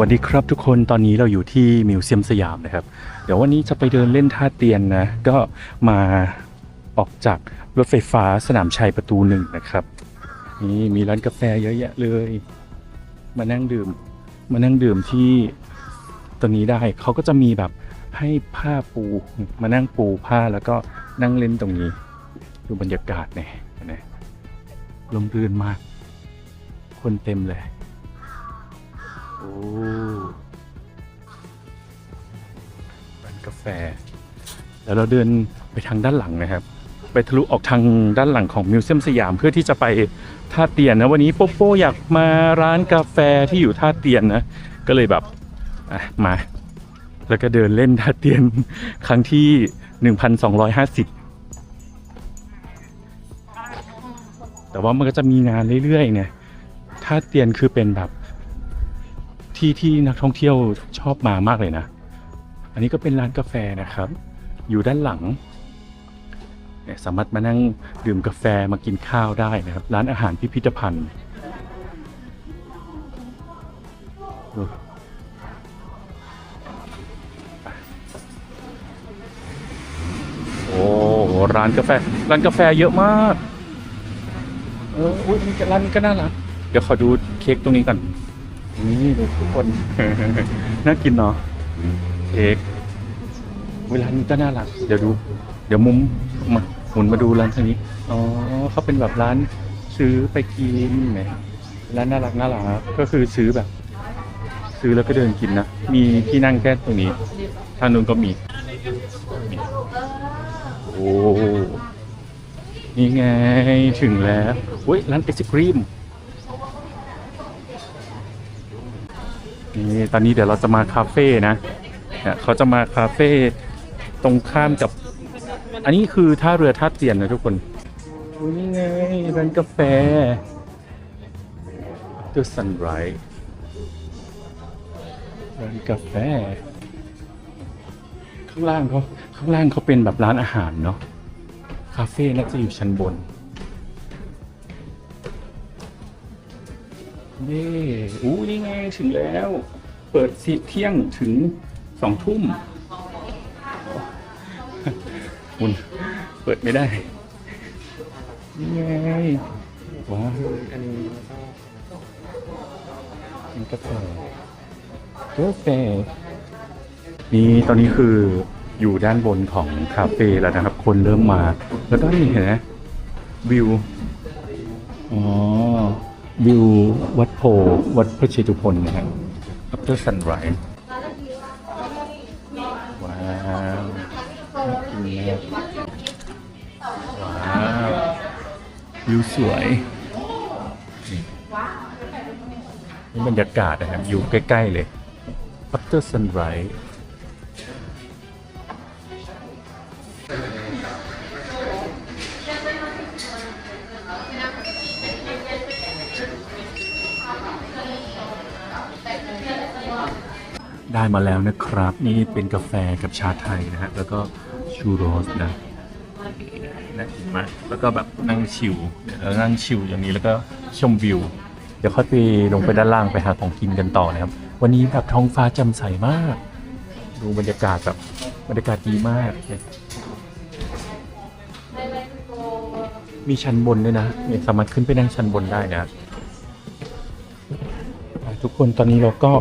วัสดีครับทุกคนตอนนี้เราอยู่ที่มิวเซียมสยามนะครับ เดี๋ยววันนี้จะไปเดินเล่นท่าเตียนนะ ก็มาออกจากรถไฟฟ้าสนามชัยประตูหนึ่งนะครับ นี่มีร้านกาแฟเยอะแยะเลย มานั่งดื่ม มานั่งดื่มที่ตัวนี้ได้เขาก็จะมีแบบให้ผ้าปูมานั่งปูผ้าแล้วก็นั่งเล่นตรงนี้ ดูบรรยากาศเนี่ยนะลมรื่นมาก คนเต็มเลย อ้ร้านกาแฟ แล้วเราเดินไปทางด้านหลังนะครับ ไปทะลุออกทางด้านหลังของมิวเซียมสยามเพื่อที่จะไปท่าเตียนนะวันนี้โปโป้อยากมาร้านกาแฟที่อยู่ท่าเตียนนะ ก็เลยแบบอะมา แล้วก็เดินเล่นท่าเตียนครั้งที่ 1250แต่ว่ามันก็จะมีงานเรื่อยๆเนี่ยท่าเตียนคือเป็นแบบ ที่ที่นักท่องเที่ยวชอบมามากเลยนะ อันนี้ก็เป็นร้านกาแฟนะครับ อยู่ด้านหลัง สามารถมานั่งดื่มกาแฟมากินข้าวได้นะครับ ร้านอาหารพิพิธภัณฑ์โอ้โหร้านกาแฟ ร้านกาแฟเยอะมาก เอออุ้ยร้านนี้ก็น่ารัก เดี๋ยวขอดูเค้กตรงนี้ก่อน นี่ทุกคน น่ากินเนาะเค้กเวลานี้ก็น่ารัก เดี๋ยวดู เดี๋ยวมุมมาหมุนมาดูร้านทางนี้ อ๋อเขาเป็นแบบร้านซื้อไปกินไหมร้านน่ารักน่ารักก็คือซื้อแบบ ซื้อแล้วก็เดินกินนะ มีที่นั่งแค่ตรงนี้ ทางนู้นก็มี โอ้ นี่ไงถึงแล้วเว้ยร้านไอศครีม นี่ตอนนี้เดี๋ยวเราจะมาคาเฟ่นะเนี่ยเขาจะมาคาเฟ่ตรงข้ามกับ อันนี้คือท่าเรือท่าเตียนนะทุกคนโอ้ยนี่ไงร้านกาแฟ The Sunrise ร้านกาแฟ ข้างล่างเขาข้างล่างเขาเป็นแบบร้านอาหารเนาะคาเฟ่น่าจะอยู่ชั้นบน เย่อู้นี่ไงถึงแล้ว เปิดสิเที่ยงถึงสองทุ่มคุณเปิดไม่ได้ นี่ไงว้าวอันนี้กาแฟกาแฟนี่ตอนนี้คืออยู่ด้านบนของคาเฟ่แล้วนะครับ คนเริ่มมา แล้วก็นี่เห็นไหมวิว อ๋อ วิววัดโพวัดพระเชตุพนนะครับ after sunrise ว้าวน่ากินมากว้าววิวสวยนี่นี่บรรยากาศนะครับอยู่ใกล้ ๆ เลย after sunrise ได้มาแล้วนะครับ นี่เป็นกาแฟกับชาไทยนะฮะแล้วก็ชูโรสนะน่ากินมากแล้วก็แบบนั่งชิลเดี๋ยวเรานั่งชิลอย่างนี้แล้วก็ชมวิว เดี๋ยวค่อยไปลงไปด้านล่างไปหาของกินกันต่อนะครับ วันนี้แบบท้องฟ้าแจ่มใสมาก ดูบรรยากาศแบบบรรยากาศดีมาก มีชั้นบนด้วยนะสามารถขึ้นไปนั่งชั้นบนได้นะอะทุกคนตอนนี้เราก็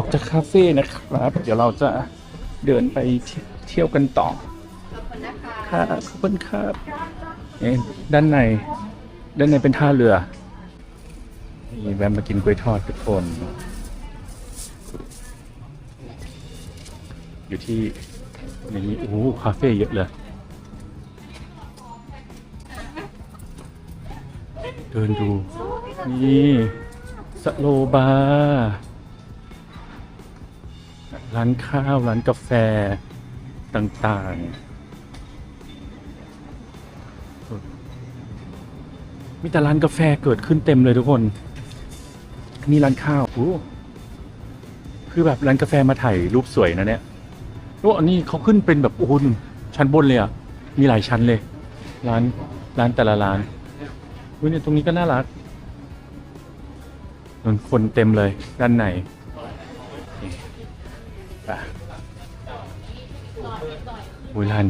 ออกจากคาเฟ่นะครับ เดี๋ยวเราจะเดินไปเที่ยวกันต่อค่ะขอบคุณครับเอ๊ด้านใน ด้านในเป็นท่าเรือนี่แวะมากินกล้วยทอดทุกคน อยู่ที่ในนี้โอ้คาเฟ่เยอะเลย เดินดู นี่สโลบาร์ ร้านข้าว ร้านกาแฟต่างๆ มีแต่ร้านกาแฟเกิดขึ้นเต็มเลยทุกคน นี่ร้านข้าวโอ้คือแบบร้านกาแฟมาถ่ายรูปสวยนะเนี่ยโอ้อันนี้เขาขึ้นเป็นแบบโอ้โหชั้นบนเลยอะมีหลายชั้นเลย ร้านร้านแต่ละร้านอุ้ยเนี่ยตรงนี้ก็น่ารักนนคนเต็มเลยด้านใน อ้ยร้าน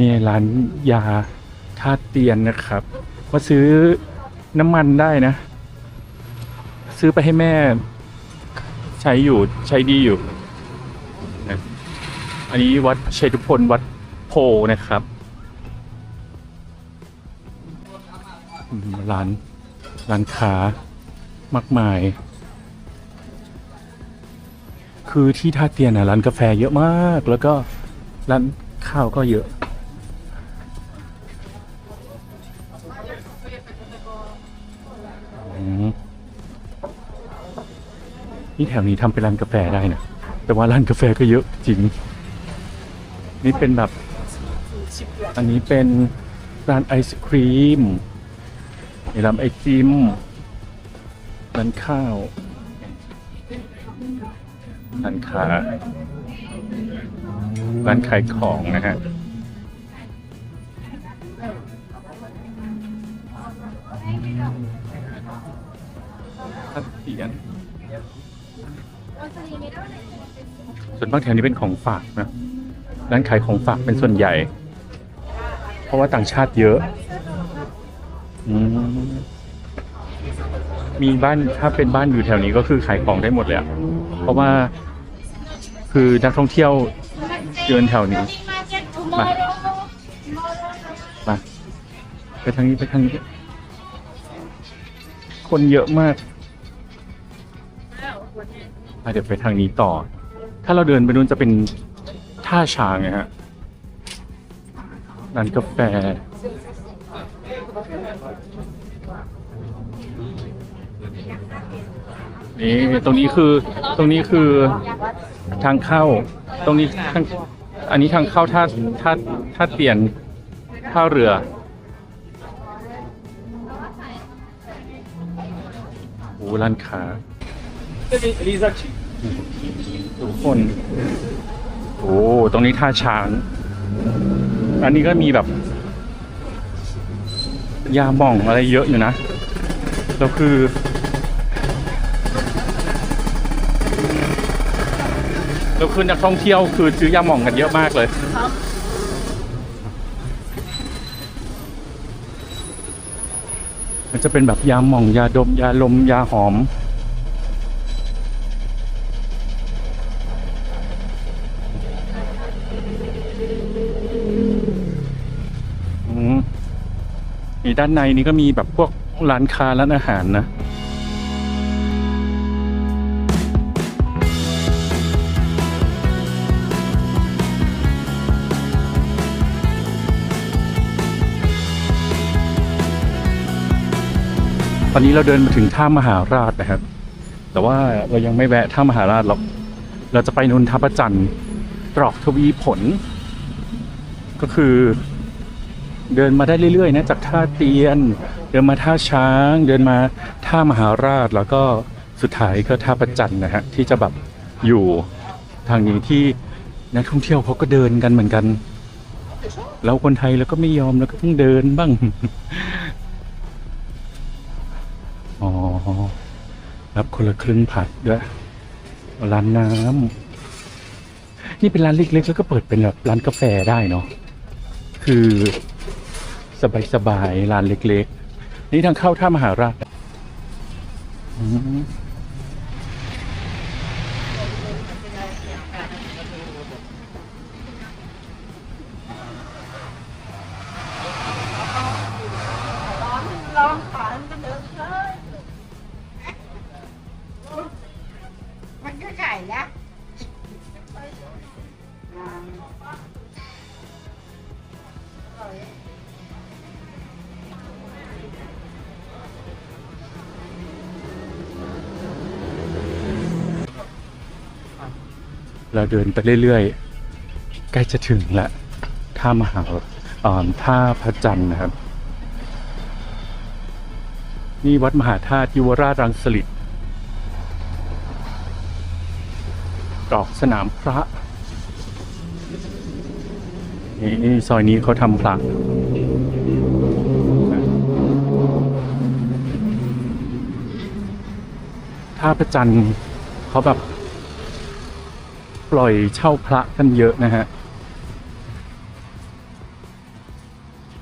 นี่ร้านยาธาตุเตียนนะครับมาซื้อน้ำมันได้นะ ซื้อไปให้แม่ ใช้อยู่ใช้ดีอยู่นะอันนี้วัดชัยทุพลวัดโพนะครับร้านร้านค้ามากมาย คือที่ท่าเตียนอะร้านกาแฟเยอะมาก แล้วก็ร้าน ข้าวก็เยอะ นี่แถวนี้ทำเป็นร้านกาแฟได้นะ แต่ว่าร้านกาแฟก็เยอะจริง นี่เป็นแบบ อันนี้เป็นร้านไอศครีมมีร้านไอติมร้านข้าวร้านค้า ร้านขายของนะฮะท่าเตียนส่วนมากแถวนี้เป็นของฝากนะร้านขายของฝากเป็นส่วนใหญ่ เพราะว่าต่างชาติเยอะอืมมีบ้านถ้าเป็นบ้านอยู่แถวนี้ก็คือขายของได้หมดเลยอะเพราะว่าคือนักท่องเที่ยว เดินแถวนี้ มา มา ไปทางนี้ไปทางนี้ คนเยอะมากอะเดี๋ยวไปทางนี้ต่อ ถ้าเราเดินไปนู้นจะเป็นท่าช้างไงฮะร้านกาแฟนี่ตรงนี้คือตรงนี้คือทางเข้า ตรงนี้ทาง อันนี้ทางเข้าท่าท่าท่าเตียนท่าเรือ โอ้ร้านค้าทุกคน โอ้ ตรงนี้ท่าช้าง อันนี้ก็มีแบบ ยาหม่องอะไรเยอะอยู่นะ แล้วคือ แล้วคือนักท่องเที่ยวคือซื้อยาหม่องกันเยอะมากเลยมันจะเป็นแบบยาหม่องยาดมยาลมยาหอมอืมนี่ด้านในนี้ก็มีแบบพวกร้านค้าร้านอาหารนะ อนนี้เราเดินมาถึงท่ามหาราชนะครับ แต่ว่าเรายังไม่แวะท่ามหาราชหรอกเราจะไปนนทประจันทร์ตรอกทวีผล ก็คือเดินมาได้เรื่อยๆนะจากท่าเตียน เดินมาท่าช้าง เดินมาท่ามหาราชแล้วก็สุดท้ายก็ท่าประจันนะฮะที่จะแบบอยู่ทางนี้ที่นักท่องเที่ยวเขาก็เดินกันเหมือนกัน แล้วคนไทยเราก็ไม่ยอมแล้วก็ต้องเดินบ้าง รับคนละครึ่งผัดด้วยร้านน้ำนี่เป็นร้านเล็กๆแล้วก็เปิดเป็นแบบร้านกาแฟได้เนาะคือสบายๆร้านเล็กๆ นี่ทางเข้าท่ามหาราช เราเดินไปเรื่อยๆ ใกล้จะถึงละท่ามหาท่าพระจันทร์นะครับ นี่วัดมหาธาตุยุวราชรังสฤษตรอกสนามพระนี่นี่ซอยนี้เขาทำพระท่าพระจันทร์เขาแบบ ปล่อยเช่าพระกันเยอะนะฮะ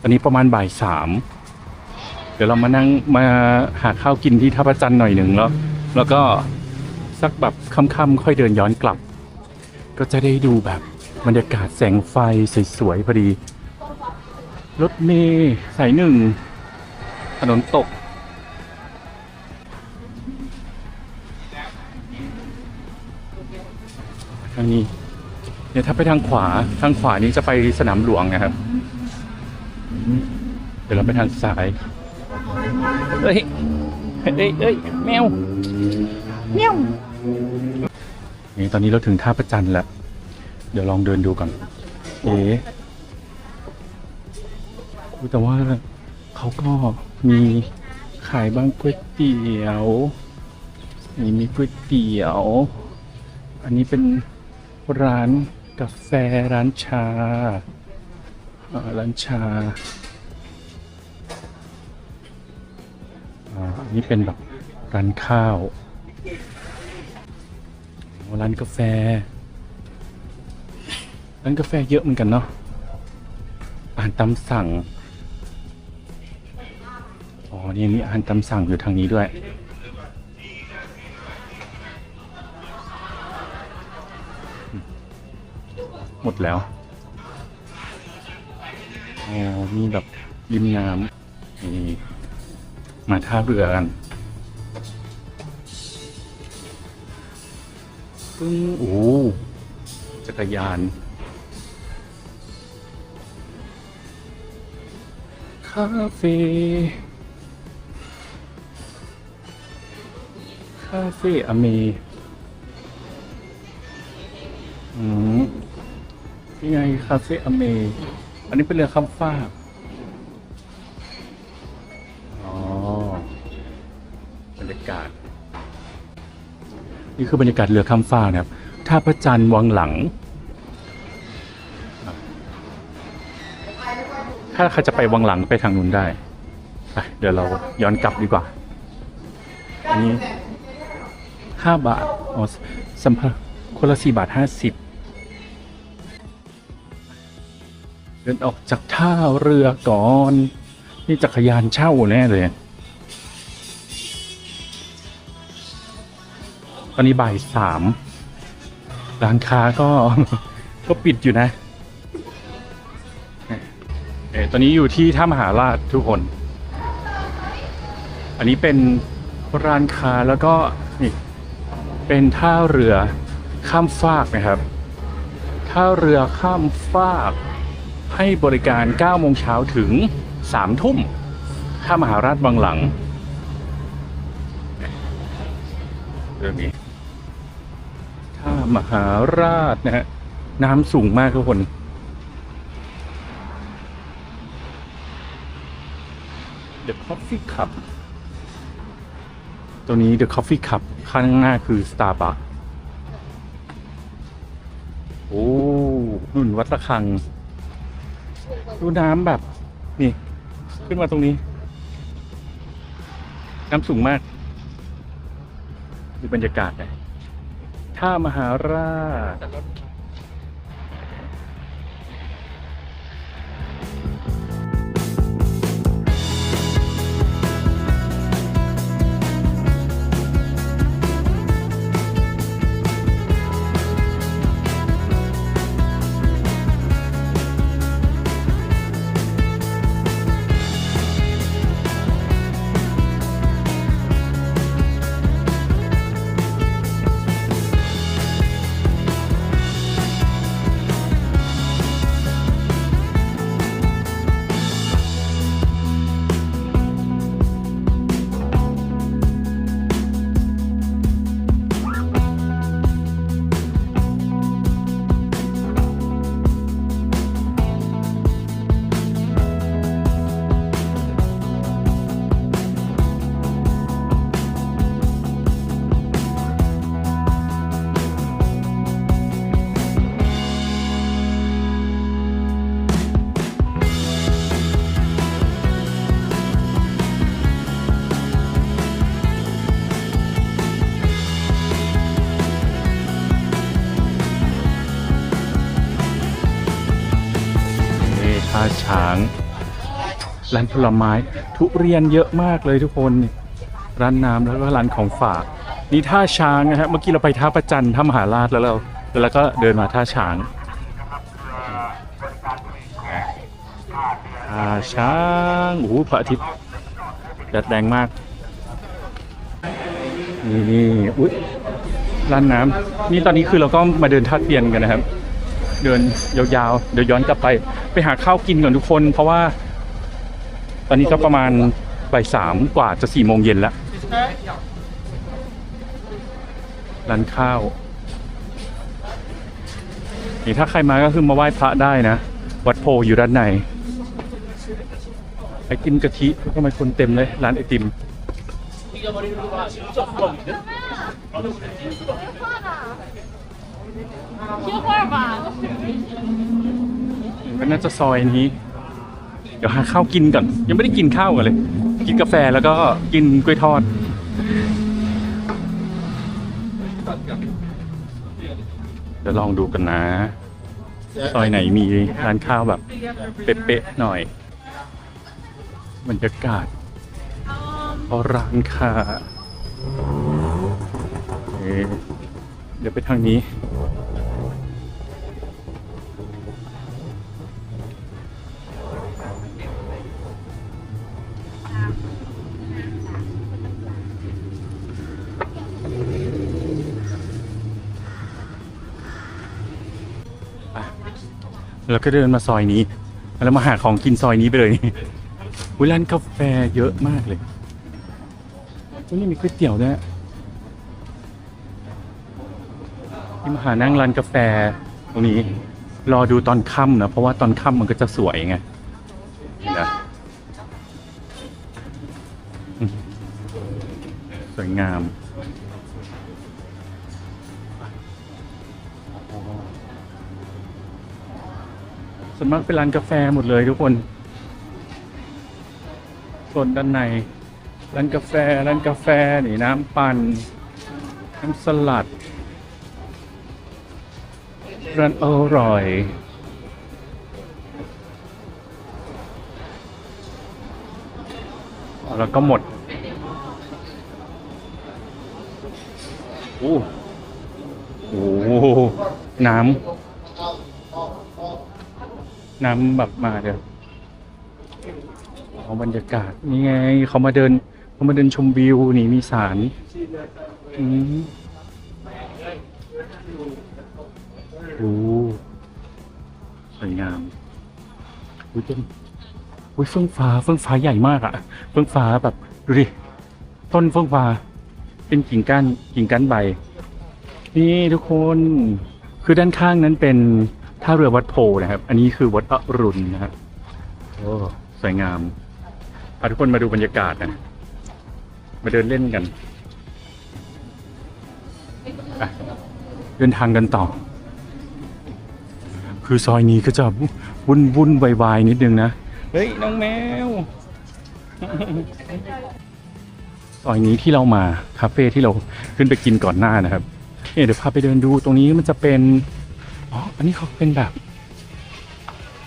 ตอนนี้ประมาณบ่ายสามเดี๋ยวเรามานั่งมาหาข้าวกินที่ท่าพระจันทร์หน่อยหนึ่งแล้วแล้วก็สักแบบค่ำๆค่อยเดินย้อนกลับ ก็จะได้ดูแบบบรรยากาศแสงไฟสวยๆพอดี รถเมย์สายหนึ่งถนนตกางนี้เนี่ยถ้าไปทางขวาทางขวานี้จะไปสนามหลวงนะครับ เดี๋ยวเราไปทางซ้ายเอ้ยเอ้ยเอ้ยแมวแมวนี่ตอนนี้เราถึงท่าประจันแล้ว เดี๋ยวลองเดินดูก่อนเอ๊ะอุ๊ยแต่ว่าเขาก็มีขายบ้างก๋วยเตี๋ยวนี่มีก๋วยเตี๋ยว อันนี้เป็น ร้านกาแฟร้านชาร้านชาอันนี้เป็นแบบร้านข้าวร้านกาแฟ ร้านกาแฟเยอะเหมือนกันเนาะอาหารตามสั่ง อ๋อ นี่มีอาหารตามสั่งอยู่ทางนี้ด้วย แล้วอ๋อมีแบบริมน้ำนี่มาท่าเรือกันปึ้งโอ้จักรยาน คาเฟ่คาเฟ่อเม นี่ไงคาเฟ่อเมอันนี้เป็นเรือข้ามฟากอ๋อบรรยากาศ นี่คือบรรยากาศเรือข้ามฟากนะครับท่าพระจันทร์วังหลัง ถ้าใครจะไปวังหลังไปทางนู้นได้ไปเดี๋ยวเราย้อนกลับดีกว่า อันนี้ห้าบาทอ๋อสัมภาระคนละสี่บาทห้าสิบ ดินออกจากท่าเรือก่อน นี่จักรยานเช่าแน่เลย ตอนนี้บ่ายสามร้านค้าก็ก็ปิดอยู่นะเอ่อตอนนี้อยู่ที่ท่ามหาราชทุกคน อันนี้เป็นร้านค้าแล้วก็นี่เป็นท่าเรือข้ามฟากนะครับ ท่าเรือข้ามฟาก ให้บริการ 9 โมงเช้าถึง 3 ทุ่มท่ามหาราชบางหลัง เรื่องนี้ท่ามหาราชนะฮะ น้ำสูงมากทุกคน The Coffee Cup ตัวนี้ The Coffee Cup ข้างหน้าคือ Starbucks โอ้นุ่นวัดระฆัง ดูน้ำแบบ นี่ ขึ้นมาตรงนี้ น้ำสูงมากดูบรรยากาศเลยท่ามหาราช ร้านผลไม้ ทุเรียนเยอะมากเลยทุกคนร้านน้ำแล้วก็ร้านของฝากนี่ท่าช้างนะฮะเมื่อกี้เราไปท่าประจันท่ามหาราชแล้วเราแล้วก็เดินมาท่าช้างท่าช้างโอ้โหพระอาทิตย์แดดแดงมากนี่อุ๊ยร้านน้ำนี่ตอนนี้คือเราก็มาเดินท่าเตียนกันนะครับ เดินยาวๆ เดี๋ยวย้อนกลับไป ไปหาข้าวกินก่อนทุกคน เพราะว่า ตอนนี้ก็ประมาณบ่ายสามกว่าจะสี่โมงเย็นแล้ว ร้านข้าวนี่ถ้าใครมาก็คือมาไหว้พระได้นะ วัดโพอยู่ด้านใน ไอติมกะทิทำไมคนเต็มเลย ร้านไอติม ก็น่าจะซอยนี้ เดี๋ยวหาข้าวกินก่อน ยังไม่ได้กินข้าวกันเลย กินกาแฟแล้วก็กินกล้วยทอดเดี๋ยวลองดูกันนะ ซอยไหนมีร้านข้าวแบบ เป๊ะๆหน่อยบรรยากาศร้านค้าเอ๊ะเดี๋ยวไปทางนี้ แล้วก็เดินมาซอยนี้ แล้วมาหาของกินซอยนี้ไปเลยวิร้านกาแฟเยอะมากเลยอุ๊ยนี่มีก๋วยเตี๋ยวด้วยที่มาหานั่งร้านกาแฟตรงนี้ รอดูตอนค่ำนะ เพราะว่าตอนค่ำมันก็จะสวยไงนะสวยงาม ส่วนมากเป็นร้านกาแฟหมดเลยทุกคนส่วนด้านในร้านกาแฟร้านกาแฟนี่น้ำปั่นน้ำสลัดร้านอร่อยแล้วก็หมดโอ้โหน้ำ น้ำแบบมาเดี๋ยวเอาบรรยากาศนี่ไงเขามาเดินเขามาเดินชมวิวนี่มีสารอืมโอ้สวยงามอุ้ยต้นอุ้ยเฟื่องฟ้าเฟื่องฟ้าใหญ่มากอะเฟื่องฟ้าแบบดูดิต้นเฟื่องฟ้า เป็นกิ่งก้านกิ่งก้านใบ นี่ทุกคนคือด้านข้างนั้นเป็น ท่าเรือวัดโพนะครับ อันนี้คือวัดอรุณนะครับโอ้สวยงามพาทุกคนมาดูบรรยากาศนะ มาเดินเล่นกันอะเดินทางกันต่อ คือซอยนี้ก็จะวุ่นวุ่นวายวายนิดนึงนะ เฮ้ย น้องแมว ซอยนี้ที่เรามา คาเฟ่ที่เราขึ้นไปกินก่อนหน้านะครับเนี่ยเดี๋ยวพาไปเดินดูตรงนี้มันจะเป็น อ๋อ อันนี้เขาเป็นแบบ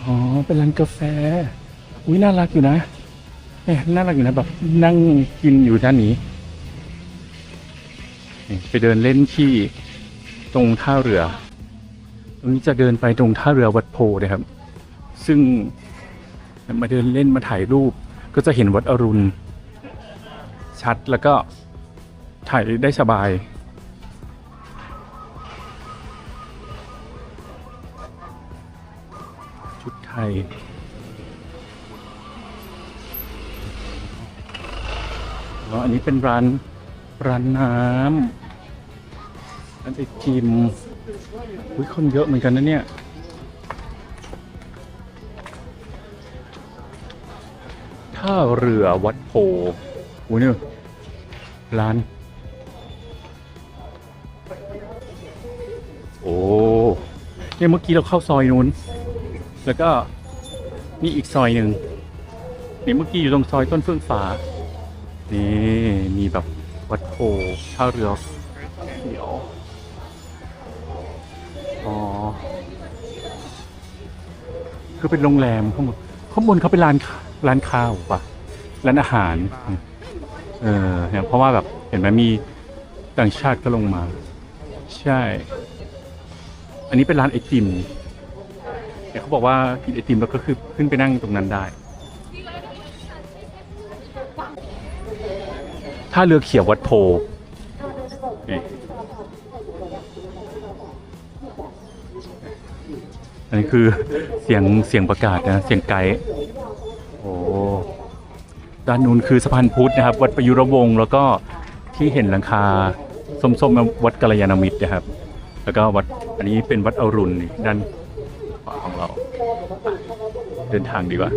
อ๋อ เป็นร้านกาแฟ อุ้ยน่ารักอยู่นะเอ๊ะน่ารักอยู่นะแบบนั่งกินอยู่ด้านนี้นี่ไปเดินเล่นที่ตรงท่าเรือ ตรงนี้จะเดินไปตรงท่าเรือวัดโพนะครับ ซึ่งมาเดินเล่นมาถ่ายรูป ก็จะเห็นวัดอรุณ ชัดแล้วก็ถ่ายได้สบาย ไทยแล้วอันนี้เป็นร้านร้านน้ำร้านไอติมอุ้ยคนเยอะเหมือนกันนะเนี่ยท่าเรือวัดโพอุ้ยเนี่ยร้าน โอ้เนี่ยเมื่อกี้เราเข้าซอยนู้น แล้วก็นี่อีกซอยหนึ่งนี่เมื่อกี้อยู่ตรงซอยต้นเฟื่องฟ้า นี่มีแบบวัดโพท่าเรือเขียวอ๋อคือเป็นโรงแรมข้างบนข้างบนเขาเป็นร้านร้านข้าวปะร้านอาหาร เออเนี่ยเพราะว่าแบบเห็นไหมมีต่างชาติก็ลงมา ใช่ อันนี้เป็นร้านไอติม เนี่ยเขาบอกว่ากินไอติมแล้วก็คือขึ้นไปนั่งตรงนั้นได้ ถ้าเรือเขียววัดโพนี่อันนี้คือเสียงเสียงประกาศนะ เสียงไกด์โอ้ด้านนู้นคือสะพานพุทธนะครับ วัดประยุรวงศ์แล้วก็ที่เห็นหลังคาส้มๆวัดกัลยาณมิตรนะครับ แล้วก็วัดอันนี้เป็นวัดอรุณด้าน เดินทางดีกว่า